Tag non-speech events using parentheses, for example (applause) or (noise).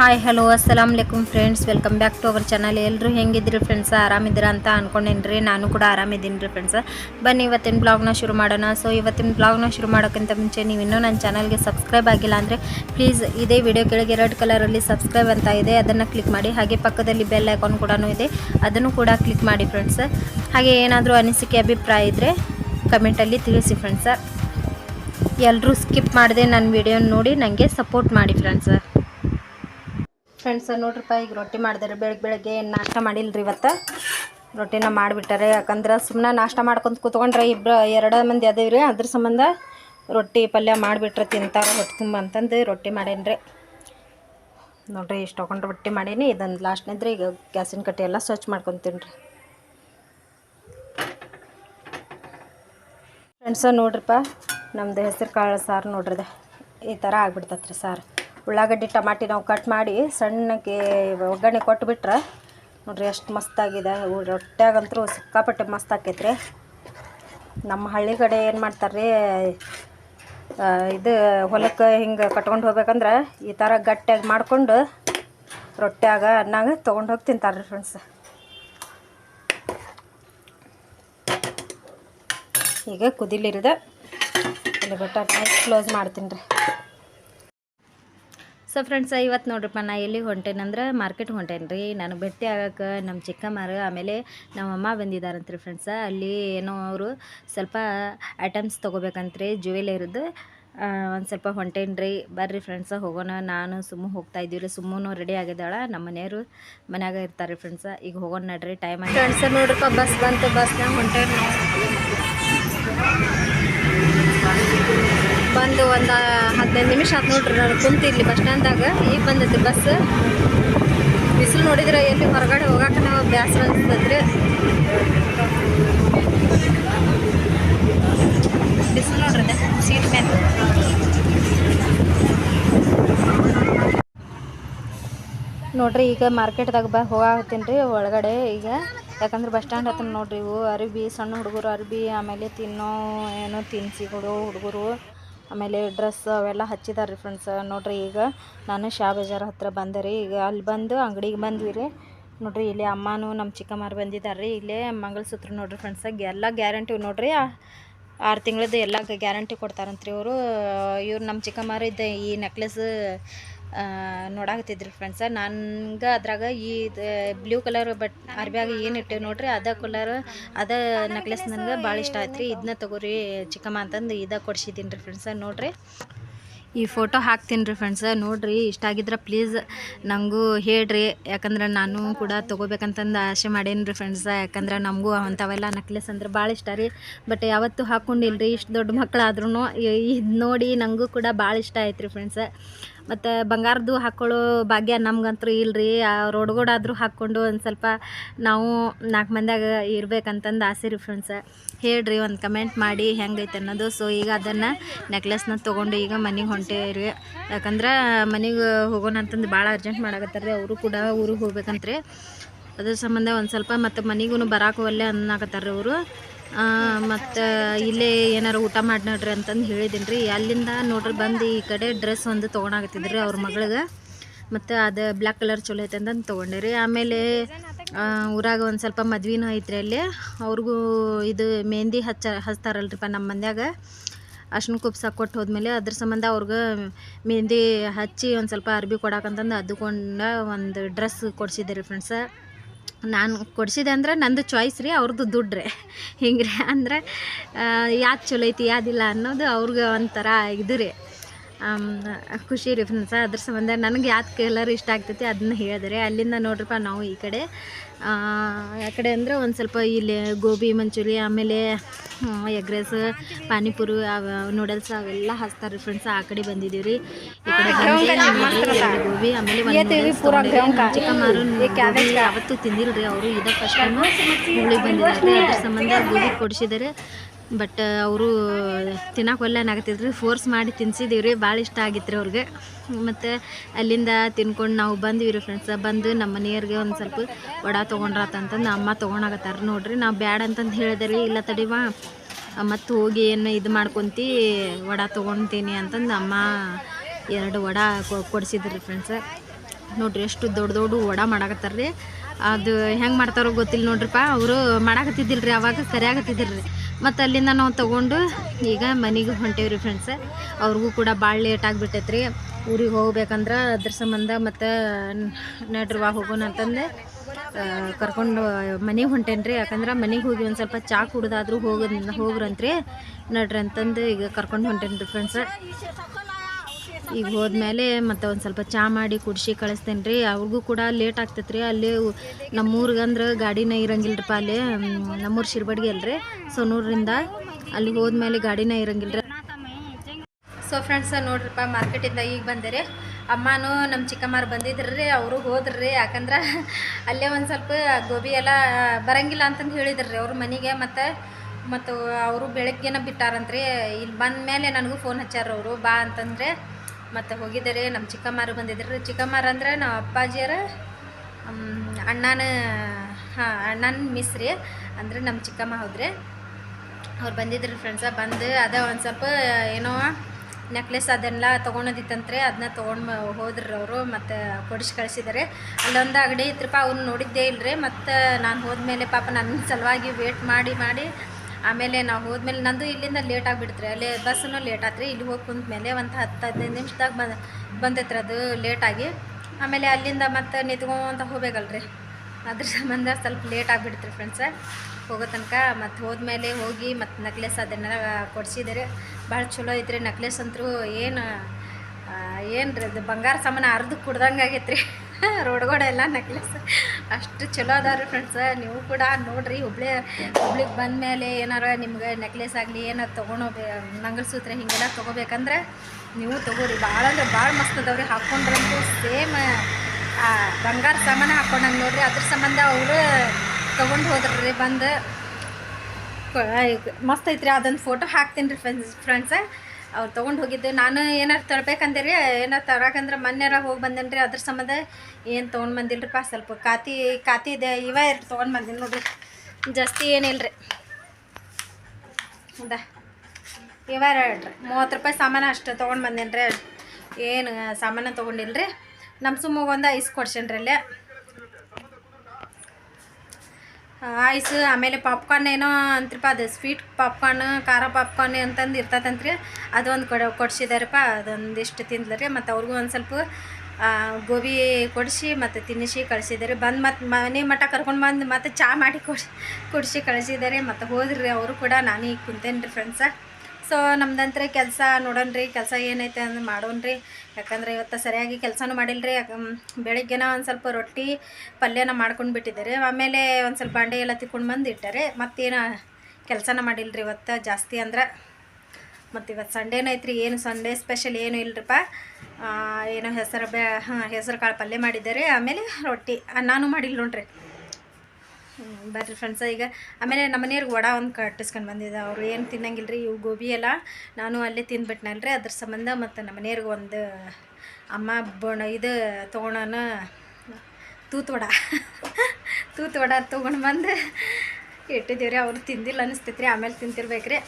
Hi hello ಅಸ್ಸಲಾಮ್ ಅಲೈಕುಮ್ friends welcome back to our channel ಎಲ್ಲರೂ ಹೆಂಗಿದ್ರಿ ಫ್ರೆಂಡ್ಸ್ ಆರಾಮಿದ್ದೀರಾ ಅಂತ ಅನ್ಕೊಂಡೇನಿ ನಾನು ಕೂಡ ಆರಾಮಿದ್ದೀನಿ ರೀ ಫ್ರೆಂಡ್ಸ್ ಬನ್ನಿ, ಇವತ್ತಿನ ಬ್ಲಾಗ್ನ ಶುರು ಮಾಡೋಣ. ಸೊ ಇವತ್ತಿನ ಬ್ಲಾಗ್ನ ಶುರು ಮಾಡೋಕ್ಕಿಂತ ಮುಂಚೆ ನೀವು ಇನ್ನೂ ನನ್ನ ಚಾನಲ್ಗೆ ಸಬ್ಸ್ಕ್ರೈಬ್ ಆಗಿಲ್ಲ ಅಂದರೆ ಪ್ಲೀಸ್ ಇದೇ ವಿಡಿಯೋ ಕೆಳಗೆ ರೆಡ್ ಕಲರಲ್ಲಿ ಸಬ್ಸ್ಕ್ರೈಬ್ ಅಂತ ಇದೆ. ಅದನ್ನು ಕ್ಲಿಕ್ ಮಾಡಿ. ಹಾಗೆ ಪಕ್ಕದಲ್ಲಿ ಬೆಲ್ ಐಕಾನ್ ಕೂಡ ಇದೆ. ಅದನ್ನು ಕೂಡ ಕ್ಲಿಕ್ ಮಾಡಿ ಫ್ರೆಂಡ್ಸ್ ಹಾಗೆ ಏನಾದರೂ ಅನಿಸಿಕೆ, ಅಭಿಪ್ರಾಯ ಇದ್ದರೆ ಕಮೆಂಟಲ್ಲಿ ತಿಳಿಸಿ ಫ್ರೆಂಡ್ಸ್ ಎಲ್ಲರೂ ಸ್ಕಿಪ್ ಮಾಡದೆ ನನ್ನ ವಿಡಿಯೋ ನೋಡಿ ನನಗೆ ಸಪೋರ್ಟ್ ಮಾಡಿ ಫ್ರೆಂಡ್ಸ್ ಫ್ರೆಂಡ್ಸ್ ನೋಡ್ರಿಪ್ಪ, ಈಗ ರೊಟ್ಟಿ ಮಾಡಿದಾರೆ ಬೆಳಗ್ಗೆ ಬೆಳಗ್ಗೆ ಏನು ನಾಷ್ಟ ಮಾಡಿಲ್ರಿ ಇವತ್ತು. ರೊಟ್ಟಿನ ಮಾಡಿಬಿಟ್ಟಾರೆ, ಯಾಕಂದ್ರೆ ಸುಮ್ಮನೆ ನಾಷ್ಟ ಮಾಡ್ಕೊಂತ ಕೂತ್ಕೊಂಡ್ರೆ ಇಬ್ಬರು ಎರಡು ಮಂದಿ ಅದೇವ್ರಿ ರೀ ಅದ್ರ ಸಂಬಂಧ ರೊಟ್ಟಿ ಪಲ್ಯ ಮಾಡಿಬಿಟ್ರೆ ತಿಂತಾರೆ ಹೊಟ್ಟೆ ತುಂಬ ಅಂತಂದು ರೊಟ್ಟಿ ಮಾಡೇನ್ರಿ. ನೋಡ್ರಿ, ಇಷ್ಟು ತೊಗೊಂಡು ರೊಟ್ಟಿ ಮಾಡೀನಿ, ಇದೊಂದು ಲಾಸ್ಟ್ನಿದ್ರೆ ಈಗ ಗ್ಯಾಸಿನ ಕಟ್ಟಿ ಎಲ್ಲ ಸ್ವಚ್ಛ ಮಾಡ್ಕೊತೀನಿ ರೀ ಫ್ರೆಂಡ್ಸ ನೋಡ್ರಿಪ್ಪ ನಮ್ಮದು ಹೆಸರು ಕಾಳು ಸಾರು ನೋಡ್ರಿದೆ ಈ ಥರ ಆಗ್ಬಿಡ್ತತ್ರಿ ರೀ ಸಾರು. ಉಳ್ಳಾಗಡ್ಡಿ, ಟಮಾಟಿ ನಾವು ಕಟ್ ಮಾಡಿ ಸಣ್ಣಕ್ಕೆ ಒಗ್ಗರಣೆ ಕೊಟ್ಬಿಟ್ರೆ ನೋಡ್ರಿ ಎಷ್ಟು ಮಸ್ತಾಗಿದೆ. ರೊಟ್ಯಾಗಂತೂ ಸಿಕ್ಕಾಪಟ್ಟೆ ಮಸ್ತ್ ಆಕೈತೆ ರೀ ನಮ್ಮ ಹಳ್ಳಿ ಕಡೆ ಏನು ಮಾಡ್ತಾರೆ ರೀ ಇದು ಹೊಲಕ್ಕೆ ಹಿಂಗೆ ಕಟ್ಕೊಂಡು ಹೋಗ್ಬೇಕಂದ್ರೆ ಈ ಥರ ಗಟ್ಟಿಯಾಗಿ ಮಾಡ್ಕೊಂಡು ರೊಟ್ಟ್ಯಾಗ ಅನ್ನಾಗ ತೊಗೊಂಡು ಹೋಗಿ ತಿಂತಾರೆ ರೀ ಫ್ರೆಂಡ್ಸ್ ಈಗ ಕುದಿಲಿರಿದ ಇಲ್ಲಿ ಬಟ್ಟೆ ಕ್ಲೋಸ್ ಮಾಡ್ತೀನಿ ರೀ. ಸೊ ಫ್ರೆಂಡ್ಸ್ ಇವತ್ತು ನೋಡ್ರಪ್ಪ, ನಾ ಎಲ್ಲಿ ಹೊಂಟೇನಂದ್ರೆ ಮಾರ್ಕೆಟ್ ಹೊಂಟೇನಿ ರೀ. ನಾನು ಭೇಟಿ ಆಗಕ್ಕೆ ನಮ್ಮ ಚಿಕ್ಕಮ್ಮರು, ಆಮೇಲೆ ನಮ್ಮಮ್ಮ ಬಂದಿದ್ದಾರಂತ್ರಿ ಫ್ರೆಂಡ್ಸ ಅಲ್ಲಿ ಏನೋ ಅವರು ಸ್ವಲ್ಪ ಐಟಮ್ಸ್ ತೊಗೋಬೇಕಂತ್ರಿ ಜ್ಯುವೆಲರಿದು ಒಂದು ಸ್ವಲ್ಪ ಹೊಂಟೇನು ರೀ. ಬರ್ರಿ ಫ್ರೆಂಡ್ಸ ಹೋಗೋಣ. ನಾನು ಸುಮ್ಮ ಹೋಗ್ತಾ ಇದ್ದೀವಿ ರೀ ಸುಮ್ಮನೂ ರೆಡಿ ಆಗಿದ್ದಾಳ. ನಮ್ಮ ಮನೆಯವರು ಮನ್ಯಾಗ ಇರ್ತಾರೆ ಫ್ರೆಂಡ್ಸ ಈಗ ಹೋಗೋಣ ನಡ್ರಿ ಟೈಮ್ ಆಗಿ ಫ್ರೆಂಡ್ಸ ನೋಡ್ರಪ್ಪ ಬಸ್ ಬಂತು ಬಸ್ನಾಗ ಹೊಂಟೇನು ಬಂದು ಒಂದು ಹದಿನೈದು ನಿಮಿಷ ಆತು ನೋಡ್ರಿ, ನಾನು ಕುಂತಿರ್ಲಿ ಬಸ್ ಸ್ಟ್ಯಾಂಡ್ದಾಗ ಈಗ ಬಂದೈತಿ ಬಸ್ ಬಿಸಿಲು ನೋಡಿದ್ರೆ ಎಲ್ಲಿ ಹೊರಗಡೆ ಹೋಗಾಕ ನಾವು ಬೇಸರ ಅನಿಸ್ತದ್ರಿ. ಬಿಸಿಲು ನೋಡ್ರಿ ಸೀಟ್ ಮೇಲೆ ನೋಡ್ರಿ, ಈಗ ಮಾರ್ಕೆಟ್ದಾಗ ಬ, ಹೋಗಾಕತ್ತೀನಿ ರೀ ಒಳಗಡೆ ಈಗ. ಯಾಕಂದ್ರೆ ಬಸ್ ಸ್ಟ್ಯಾಂಡ್ ಹತ್ತಿರ ನೋಡ್ರಿ ಇವು ಅರಿಬಿ, ಸಣ್ಣ ಹುಡುಗರು ಅರಿಬಿ, ಆಮೇಲೆ ತಿನ್ನೋ ಏನೋ ತಿನ್ಸಿಗಳು ಹುಡುಗರು. ಆಮೇಲೆ ಡ್ರೆಸ್ ಅವೆಲ್ಲ ಹಚ್ಚಿದಾರೆ ರೀ ಫ್ರೆಂಡ್ಸ್ ನೋಡಿರಿ ಈಗ ನಾನು ಶಾ ಬಜಾರ್ ಹತ್ರ ಬಂದೆ ರೀ. ಈಗ ಅಲ್ಲಿ ಬಂದು ಅಂಗಡಿಗೆ ಬಂದ್ವಿ ರೀ. ನೋಡಿರಿ ಇಲ್ಲಿ ಅಮ್ಮನೂ ನಮ್ಮ ಚಿಕ್ಕಮ್ಮರು ಬಂದಿದ್ದಾರೆ ರೀ ಇಲ್ಲೇ ಮಂಗಲಸೂತ್ರ ನೋಡಿರಿ ಫ್ರೆಂಡ್ಸ್ ಎಲ್ಲ ಗ್ಯಾರಂಟಿ ನೋಡಿರಿ ಆರು ತಿಂಗಳದ್ದು ಎಲ್ಲ ಗ್ಯಾರಂಟಿ ಕೊಡ್ತಾರಂತ್ರಿ ಇವರು. ಇವ್ರು ನಮ್ಮ ಚಿಕ್ಕಮ್ಮರು ಇದ್ದ ಈ ನೆಕ್ಲೆಸ್ ನೋಡಾಕತ್ತಿದ್ರಿ ಫ್ರೆಂಡ್ಸ ನನ್ಗೆ ಅದ್ರಾಗ ಈ ಬ್ಲೂ ಕಲರ್ ಬಟ್ ಅರ್ಬ್ಯಾಗ ಏನು ಇಟ್ಟೇವೆ ನೋಡ್ರಿ, ಅದ ಕಲರ್ ಅದ ನೆಕ್ಲೆಸ್ ನನಗೆ ಭಾಳ ಇಷ್ಟ ಆಯ್ತು ರೀ ಇದನ್ನ ತಗೋರಿ ಚಿಕ್ಕಮ್ಮ ಅಂತಂದು ಇದ ಕೊಡ್ಸಿದ್ದೀನಿ ರೀ ಫ್ರೆಂಡ್ಸ ನೋಡ್ರಿ. ಈ ಫೋಟೋ ಹಾಕ್ತೀನಿ ರೀ ಫ್ರೆಂಡ್ಸ ನೋಡ್ರಿ, ಇಷ್ಟ ಆಗಿದ್ರೆ ಪ್ಲೀಸ್ ನನಗೂ ಹೇಳ್ರಿ. ಯಾಕಂದ್ರೆ ನಾನು ಕೂಡ ತೊಗೋಬೇಕಂತಂದು ಆಸೆ ಮಾಡೇನಿ ರೀ ಫ್ರೆಂಡ್ಸ ಯಾಕಂದ್ರೆ ನಮಗೂ ಅಂಥವೆಲ್ಲ ನೆಕ್ಲೆಸ್ ಅಂದ್ರೆ ಭಾಳ ಇಷ್ಟ ರೀ. ಬಟ್ ಯಾವತ್ತೂ ಹಾಕ್ಕೊಂಡಿಲ್ಲ ರೀ ಇಷ್ಟು ದೊಡ್ಡ ಮಕ್ಕಳಾದ್ರೂ ಇದು ನೋಡಿ ನನಗೂ ಕೂಡ ಭಾಳ ಇಷ್ಟ ಆಯ್ತು ರೀ ಫ್ರೆಂಡ್ಸ ಮತ್ತು ಬಂಗಾರದ್ದು ಹಾಕ್ಕೊಳ್ಳೋ ಭಾಗ್ಯ ನಮ್ಗಂತೂ ಇಲ್ಲರಿ ರೋಡ್ಗೋಡಾದರೂ ಹಾಕ್ಕೊಂಡು ಒಂದು ಸ್ವಲ್ಪ ನಾವು ನಾಲ್ಕು ಮಂದಿಯಾಗ ಇರಬೇಕಂತಂದು ಆಸೆ ರೀ ಫ್ರೆಂಡ್ಸ ಹೇಳ್ರಿ ಒಂದು ಕಮೆಂಟ್ ಮಾಡಿ ಹೆಂಗೈತೆ ಅನ್ನೋದು. ಸೊ ಈಗ ಅದನ್ನು ನೆಕ್ಲೆಸ್ನ ತೊಗೊಂಡು ಈಗ ಮನೆಗೆ ಹೊಂಟೇರಿ ಯಾಕಂದ್ರೆ ಮನೆಗೆ ಹೋಗೋಣ ಅಂತಂದು ಭಾಳ ಅರ್ಜೆಂಟ್ ಮಾಡಾಕತ್ತಾರೆ ಅವರು ಕೂಡ ಊರಿಗೆ ಹೋಗ್ಬೇಕಂತ್ರಿ. ಅದ್ರ ಸಂಬಂಧ ಒಂದು ಸ್ವಲ್ಪ ಮತ್ತು ಮನೆಗೂ ಬರಾಕ ಒಲ್ಲೆ ಅನ್ನಕತ್ತಾರೆ ಅವರು. ಮತ್ತು ಇಲ್ಲೇ ಏನಾರು ಊಟ ಮಾಡಿ ನೋಡ್ರಿ ಅಂತಂದು ಹೇಳಿದ್ದೀನಿ ರೀ ಅಲ್ಲಿಂದ ನೋಡ್ರಿ ಬಂದು ಈ ಕಡೆ ಡ್ರೆಸ್ ಒಂದು ತೊಗೊಳಕತ್ತಿದ್ರಿ ಅವ್ರ ಮಗಳಿಗೆ. ಮತ್ತು ಅದು ಬ್ಲ್ಯಾಕ್ ಕಲರ್ ಚಲೋ ಐತೆ ಅಂತಂದು ತೊಗೊಂಡೆ ರೀ ಆಮೇಲೆ ಊರಾಗ ಒಂದು ಸ್ವಲ್ಪ ಮದ್ವೆನೂ ಐತ್ರಿ ಅಲ್ಲಿ. ಅವ್ರಿಗೂ ಇದು ಮೆಹಂದಿ ಹಚ್ಚ, ಹಚ್ತಾರಲ್ರಿಪ್ಪ ನಮ್ಮ ಮನ್ಯಾಗ ಅರ್ಶಿನ ಕುಪ್ಸ ಕೊಟ್ಟು ಹೋದ್ಮೇಲೆ ಅದ್ರ ಸಂಬಂಧ ಅವ್ರಿಗೆ ಮೆಹಂದಿ ಹಚ್ಚಿ ಒಂದು ಸ್ವಲ್ಪ ಅರ್ಬಿ ಕೊಡಾಕಂತಂದು ಅದುಕೊಂಡ ಒಂದು ಡ್ರೆಸ್ ಕೊಡಿಸಿದ್ದೆ ರೀ ಫ್ರೆಂಡ್ಸ. ನಾನು ಕೊಡಿಸಿದೆ ಅಂದ್ರೆ ನಂದು ಚಾಯ್ಸ್ ರೀ ಅವ್ರದ್ದು ದುಡ್ಡು ರೀ. ಹಿಂಗೆ ರೀ ಅಂದ್ರೆ ಯಾವ್ದು ಚಲೋ ಐತಿ ಯಾವುದಿಲ್ಲ ಅನ್ನೋದು ಅವ್ರಿಗೆ ಒಂಥರ ಇದು ರೀ. ಖುಷಿ ರೀ ಫ್ರೆಂಡ್ಸ ಅದ್ರ ಸಂಬಂಧ ನನಗೆ ಯಾವ್ದು ಕಲರ್ ಇಷ್ಟ ಆಗ್ತೈತಿ ಅದನ್ನ ಹೇಳಿದ್ರೆ ಅಲ್ಲಿಂದ ನೋಡ್ರಪ್ಪ ನಾವು ಈ ಕಡೆ. ಆ ಕಡೆ ಅಂದರೆ ಒಂದು ಸ್ವಲ್ಪ ಇಲ್ಲಿ ಗೋಬಿ ಮಂಚೂರಿ ಆಮೇಲೆ ಎಗ್ ರೈಸ್ ಪಾನಿಪುರಿ ಅವ ನೂಡಲ್ಸ್ ಅವೆಲ್ಲ ಹಚ್ತಾರೆ ರೀ ಫ್ರೆಂಡ್ಸ್ ಆ ಕಡೆ ಬಂದಿದ್ದೀವಿ ರೀ ಈ ಕಡೆ ಗೋಬಿ ಆಮೇಲೆ ಒಂದು noodles ತಿಂದಿಲ್ಲ ರೀ ಚಿಕ್ಕಮ್ಮರು ಯಾವತ್ತೂ ಅವರು ಇದಕ್ಕೆ ಫಸ್ಟ್ ಟೈಮ್ ಹುಳಿ ಬಂದಿದ್ದಾರೆ ಅದ್ರ ಸಂಬಂಧ ಗೋಬಿ ಕೊಡಿಸಿದ್ದಾರೆ ಬಟ್ ಅವರು ತಿನ್ನೋಕೆ ಒಲ್ಲೆ ಫೋರ್ಸ್ ಮಾಡಿ ತಿನ್ಸಿದೀವಿ ರೀ ಭಾಳ ಇಷ್ಟ ಆಗಿತ್ತು ರೀ ಅವ್ರಿಗೆ. ಮತ್ತು ಅಲ್ಲಿಂದ ತಿನ್ಕೊಂಡು ನಾವು ಬಂದಿವಿ ರೀ ಫ್ರೆಂಡ್ಸ ಬಂದು ನಮ್ಮ ಮನೆಯವ್ರಿಗೆ ಒಂದು ಸ್ವಲ್ಪ ವಡ ತೊಗೊಂಡ್ರಾತಂತಂದು ಅಮ್ಮ ತೊಗೊಂಡಾಗತ್ತಾರೆ ನೋಡ್ರಿ. ನಾವು ಬ್ಯಾಡ ಅಂತಂದು ಹೇಳಿದೆ ರೀ ಇಲ್ಲ ತಡಿವಾ. ಮತ್ತು ಹೋಗಿ ಏನು ಇದು ಮಾಡ್ಕೊತಿ, ವಡ ತೊಗೊತೀನಿ ಅಂತಂದು ಅಮ್ಮ ಎರಡು ವಡ ಕೊಡಿಸಿದ್ರಿ ಫ್ರೆಂಡ್ಸ ನೋಡ್ರಿ ಎಷ್ಟು ದೊಡ್ಡ ದೊಡ್ಡ ವಡ ಮಾಡಾಕತ್ತಾರ ರೀ ಅದು ಹೆಂಗೆ ಮಾಡ್ತಾರೋ ಗೊತ್ತಿಲ್ಲ ನೋಡ್ರಿಪ್ಪ ಅವರು ಮಾಡಾಕತ್ತಿದ್ದಿಲ್ಲ ರೀ ಅವಾಗ ಕರಿಯಾಗತ್ತಿದ್ದಿಲ್ಲ ರೀ ಮತ್ತು ಅಲ್ಲಿಂದ ನಾವು ತೊಗೊಂಡು ಈಗ ಮನೆಗೆ ಹೊಂಟೇವ್ರಿ ಫ್ರೆಂಡ್ಸ್ ಅವ್ರಿಗೂ ಕೂಡ ಭಾಳ ಲೇಟ್ ಆಗಿಬಿಟ್ಟೈತೆ ರೀ ಊರಿಗೆ ಹೋಗ್ಬೇಕಂದ್ರೆ ಅದ್ರ ಸಂಬಂಧ ಮತ್ತು ನಡ್ರವ ಹೋಗೋಣ ಅಂತಂದು. ಕರ್ಕೊಂಡು ಮನೆಗೆ ಹೊಂಟೇನಿ ರೀ ಯಾಕಂದ್ರೆ ಮನೆಗೆ ಹೋಗಿ ಒಂದು ಸ್ವಲ್ಪ ಚಾ ಕುಡ್ದಾದ್ರೂ ಹೋಗ ಹೋಗ್ರಂತ್ರಿ. ನಡ್ರಿ ಅಂತಂದು ಈಗ ಕರ್ಕೊಂಡು ಹೊಂಟೇನಿ ರೀ ಫ್ರೆಂಡ್ಸ್ ಈಗ ಹೋದ್ಮೇಲೆ ಮತ್ತೆ ಒಂದು ಸ್ವಲ್ಪ ಚಾ ಮಾಡಿ ಕುಡಿಸಿ ಕಳಿಸ್ತೇನೆ ರೀ. ಅವ್ರಿಗೂ ಕೂಡ ಲೇಟ್ ಆಗ್ತೈತೆ ರೀ ಅಲ್ಲಿ ನಮ್ಮೂರಿಗೆ ಅಂದ್ರೆ ಗಾಡಿನ ಇರಂಗಿಲ್ರಿಪ್ಪ ಅಲ್ಲಿ ನಮ್ಮೂರು ಶಿರ್ಬಡ್ಗಿ ಅಲ್ರಿ. ಸೊನ್ನೂರಿಂದ ಅಲ್ಲಿ ಹೋದ್ಮೇಲೆ ಗಾಡಿನ ಇರಂಗಿಲ್ಲ ಸೊ ಫ್ರೆಂಡ್ಸ್ ನೋಡ್ರಿಪ್ಪ ಮಾರ್ಕೆಟಿಂದ ಈಗ ಬಂದೆ ಅಮ್ಮನೂ ನಮ್ಮ ಚಿಕ್ಕಮ್ಮರು ಬಂದಿದ್ರು ರೀ, ಅವರು ಹೋದ್ರಿ ಯಾಕಂದ್ರೆ ಅಲ್ಲೇ ಒಂದು ಸ್ವಲ್ಪ ಗೋಬಿ ಎಲ್ಲ ಬರಂಗಿಲ್ಲ ಅಂತಂದು ಹೇಳಿದ್ರು ಅವ್ರ ಮನೆಗೆ. ಮತ್ತು ಮತ್ತು ಅವರು ಬೆಳಗ್ಗೆನ ಬಿಟ್ಟಾರಂತ್ರಿ. ಇಲ್ಲಿ ಬಂದ ಮೇಲೆ ನನಗೂ ಫೋನ್ ಹಚ್ಚಾರ ಅವರು, ಬಾ ಅಂತಂದರೆ. ಮತ್ತು ಹೋಗಿದ್ದಾರೆ. ನಮ್ಮ ಚಿಕ್ಕಮ್ಮಾರು ಬಂದಿದ್ರು. ಚಿಕ್ಕಮ್ಮಾರು ಅಂದ್ರೆ ನಮ್ಮ ಅಪ್ಪಾಜಿಯರ ಅಣ್ಣನ, ಹಾಂ, ಅಣ್ಣನ ಮಿಸ್ ರೀ. ಅಂದ್ರೆ ನಮ್ಮ ಚಿಕ್ಕಮ್ಮ ಹೌದ್ರಿ. ಅವ್ರು ಬಂದಿದ್ರು ಫ್ರೆಂಡ್ಸ ಬಂದು ಅದ ಒಂದು ಸ್ವಲ್ಪ ಏನೋ ನೆಕ್ಲೆಸ್ ಅದೆಲ್ಲ ತೊಗೊಳೋದಿತ್ತಂತ್ರೆ ಅದನ್ನ ತೊಗೊಂಡು ಹೋದ್ರಿ ಅವರು ಮತ್ತು ಕೊಡಿಸಿ ಕಳಿಸಿದ್ದಾರೆ. ಅಲ್ಲೊಂದು ಅಂಗಡಿ ಇತ್ರಪ್ಪ ಅವ್ನು ನೋಡಿದ್ದೇ ಇಲ್ಲರಿ ಮತ್ತು ನಾನು ಹೋದ್ಮೇಲೆ ಪಾಪ ನನ್ನ ಸಲುವಾಗಿ ವೇಟ್ ಮಾಡಿ ಮಾಡಿ ಆಮೇಲೆ ನಾವು ಹೋದ್ಮೇಲೆ ನಂದು ಇಲ್ಲಿಂದ ಲೇಟ್ ಆಗಿಬಿಡ್ತ್ರಿ. ಅಲ್ಲಿ ಬಸ್ಸನ್ನು ಲೇಟ್ ಆತ್ರಿ. ಇಲ್ಲಿ ಹೋಗಿ ಕುಂತ ಮೇಲೆ ಒಂದು ಹತ್ತು ಹದಿನೈದು ನಿಮಿಷದಾಗ ಬಂದು, ಬಂದೈತ್ರಿ ಅದು ಲೇಟಾಗಿ ಆಮೇಲೆ ಅಲ್ಲಿಂದ ಮತ್ತೆ ನಿಂತ್ಕೊಂತ ಹೋಗ್ಬೇಕಲ್ರಿ. ಅದ್ರ ಸಂಬಂಧ ಸ್ವಲ್ಪ ಲೇಟ್ ಆಗಿಬಿಡ್ತ್ರಿ ಫ್ರೆಂಡ್ಸ ಹೋಗೋ ತನಕ ಮತ್ತು ಹೋದ್ಮೇಲೆ ಹೋಗಿ ಮತ್ತು ನೆಕ್ಲೆಸ್ ಅದನ್ನೆಲ್ಲ ಕೊಡಿಸಿದ್ದಾರೆ ಭಾಳ ಚಲೋ ಐತ್ರಿ. ನೆಕ್ಲೆಸ್ ಅಂತೂ ಏನು ಏನು ರೀ ಅದು ಬಂಗಾರ ಸಾಮಾನು ಅರ್ದು ಕುಡ್ದಂಗೆ ಆಗೈತೆ ರೀ (laughs) ರೋಡ್ಗೋಡೆ ಎಲ್ಲ ನೆಕ್ಲೆಸ್ ಅಷ್ಟು ಚಲೋ ಅದಾವ್ರಿ ಫ್ರೆಂಡ್ಸ್ ನೀವು ಕೂಡ ನೋಡಿರಿ ಹುಬ್ಳಿ ಹುಬ್ಳಿಗೆ ಬಂದ ಮೇಲೆ ಏನಾರ ನಿಮ್ಗೆ ನೆಕ್ಲೆಸ್ ಆಗಲಿ, ಏನಾರು ತೊಗೊಂಡೋಗ್ಬೇ ಮಂಗಲಸೂತ್ರ ಹಿಂಗೆಲ್ಲ ತೊಗೋಬೇಕಂದ್ರೆ ನೀವು ತೊಗೋರಿ. ಭಾಳ ಅಂದ್ರೆ ಭಾಳ ಮಸ್ತ್ ಅದಾವ್ರಿ. ಹಾಕ್ಕೊಂಡ್ರಂತೂ ಸೇಮ್ ಬಂಗಾರ ಸಾಮಾನು ಹಾಕ್ಕೊಂಡಂಗೆ ನೋಡ್ರಿ. ಅದ್ರ ಸಂಬಂಧ ಅವರು ತೊಗೊಂಡು ಹೋದ್ರಿ ಬಂದು. ಮಸ್ತ್ ಐತ್ರಿ. ಅದೊಂದು ಫೋಟೋ ಹಾಕ್ತೀನಿ ರೀ ಫ್ರೆಂಡ್ಸ್ ಫ್ರೆಂಡ್ಸ ಅವ್ರು ತೊಗೊಂಡು ಹೋಗಿದ್ದು. ನಾನು ಏನಾರು ತರ್ಬೇಕಂದೆ ರೀ ಏನಾರು ತರಕಂದ್ರೆ ಮೊನ್ನೆರ ಹೋಗಿ ಬಂದೇನಿ ರೀ ಅದ್ರ ಸಂಬಂಧ? ಏನು ತೊಗೊಂಡು ಬಂದಿಲ್ರಿಪ್ಪ ಸ್ವಲ್ಪ ಕಾತಿ ಕಾತಿ ಇದೆ, ಇವ ಎರಡು ತೊಗೊಂಡು ಬಂದೀನಿ ನೋಡಿರಿ. ಜಾಸ್ತಿ ಏನಿಲ್ಲ ರೀ ಹೌದಾ ಇವ ರೀ ಮೂವತ್ತು ರೂಪಾಯಿ ಸಾಮಾನು ಅಷ್ಟು ತೊಗೊಂಡು ಬಂದೇನಿ ರೀ ಏನು ಸಾಮಾನು ತೊಗೊಂಡಿಲ್ಲ ರೀ ನಮ್ಮ ಸುಮ್ಮಗೆ ಒಂದು ಐಸ್ ಕೊಡ್ಸೇನಿ ರೀ ಅಲ್ಲೇ. ಐಸ್ ಆಮೇಲೆ ಪಾಪ್ಕಾರ್ನ್ ಏನೋ ಅಂತ್ರಿಪ್ಪ, ಅದು ಸ್ವೀಟ್ ಪಾಪ್ಕಾರ್ನ್ ಖಾರ ಪಾಪ್ಕಾರ್ನ್ ಅಂತಂದು ಇರ್ತದಂತ್ರಿ ಅದೊಂದು ಕೊಡ, ಕೊಡ್ಸಿದಾರಪ್ಪ, ಅದೊಂದಿಷ್ಟು ತಿಂದ್ಲರಿ. ಮತ್ತು ಅವ್ರಿಗೂ ಒಂದು ಸ್ವಲ್ಪ ಗೋಬಿ ಕೊಡಿಸಿ, ಮತ್ತು ತಿನ್ನಿಸಿ ಕಳಿಸಿದ್ದಾರೆ ಬಂದು ಮತ್ತು ಮನೆ ಮಠ ಕರ್ಕೊಂಡು ಬಂದು ಮತ್ತು ಚಾ ಮಾಡಿ ಕೊಡಿಸಿ ಕೊಡಿಸಿ ಕಳಿಸಿದ್ದಾರೆ ಮತ್ತು ಹೋದ್ರಿ, ಅವರು ಕೂಡ ನಾನು ಈಗ ಕುಂತೇನೆ ರೀ ಫ್ರೆಂಡ್ಸ ಸೊ ನಮ್ದಂತ್ರೆ ಕೆಲಸ ನೋಡೋಣ್ರಿ ಕೆಲಸ ಏನೈತೆ ಅಂದ್ರೆ ಮಾಡೋಣ್ರಿ ಯಾಕಂದ್ರೆ ಇವತ್ತು ಸರಿಯಾಗಿ ಕೆಲಸನೂ ಮಾಡಿಲ್ರಿ. ಯಾಕ ಬೆಳಿಗ್ಗೆನ ಒಂದು ಸ್ವಲ್ಪ ರೊಟ್ಟಿ ಪಲ್ಯನ ಮಾಡ್ಕೊಂಡು ಬಿಟ್ಟಿದ್ದಾರೆ. ಆಮೇಲೆ ಒಂದು ಸ್ವಲ್ಪ ಬಾಂಡೆ ಎಲ್ಲ ತಿಕ್ಕೊಂಡು ಬಂದು ಇಟ್ಟಾರೆ ಮತ್ತೇನು ಕೆಲಸನ ಮಾಡಿಲ್ರಿ ಇವತ್ತು ಜಾಸ್ತಿ ಅಂದ್ರೆ. ಮತ್ತು ಇವತ್ತು ಸಂಡೇನೂ ಐತ್ರಿ ಏನು ಸಂಡೇ ಸ್ಪೆಷಲ್ ಏನು ಇಲ್ರಿಪ್ಪ ಆ, ಏನೋ ಹೆಸರು ಬೇ ಹಾಂ ಹೆಸರು ಕಾಳು ಪಲ್ಯ ಮಾಡಿದ್ದಾರೆ. ಆಮೇಲೆ ರೊಟ್ಟಿ ನಾನು ಮಾಡಿಲ್ಲ ನೋಡ್ರಿ. ಬರ್ರಿ ಫ್ರೆಂಡ್ಸ ಈಗ ಆಮೇಲೆ ನಮ್ಮ ಮನೆಯವ್ರಿಗೆ ವಡ ಒಂದು ಕಟ್ಟಿಸ್ಕೊಂಡು ಬಂದಿದ್ದೆ. ಅವರು ಏನು ತಿನ್ನಂಗಿಲ್ಲ ರೀ ಇವು ಗೋಬಿ ಎಲ್ಲ ನಾನು ಅಲ್ಲೇ ತಿಂದ್ಬಿಟ್ನಲ್ರಿ. ಅದ್ರ ಸಂಬಂಧ ಮತ್ತು ನಮ್ಮ ಮನೆಯವ್ರಿಗೆ ಒಂದು ಅಮ್ಮ ಬಣ ಇದು ತೊಗೊಳೋಣ ತೂತು ವಡ. (laughs) ತೂತು ವಡ ತೊಗೊಂಡು ಬಂದು ಇಟ್ಟಿದ್ದೀವಿ ರೀ ಅವ್ರು ತಿಂದಿಲ್ಲ ಅನಿಸ್ತೈತೆ ರೀ ಆಮೇಲೆ ತಿಂತಿರ್ಬೇಕು ರೀ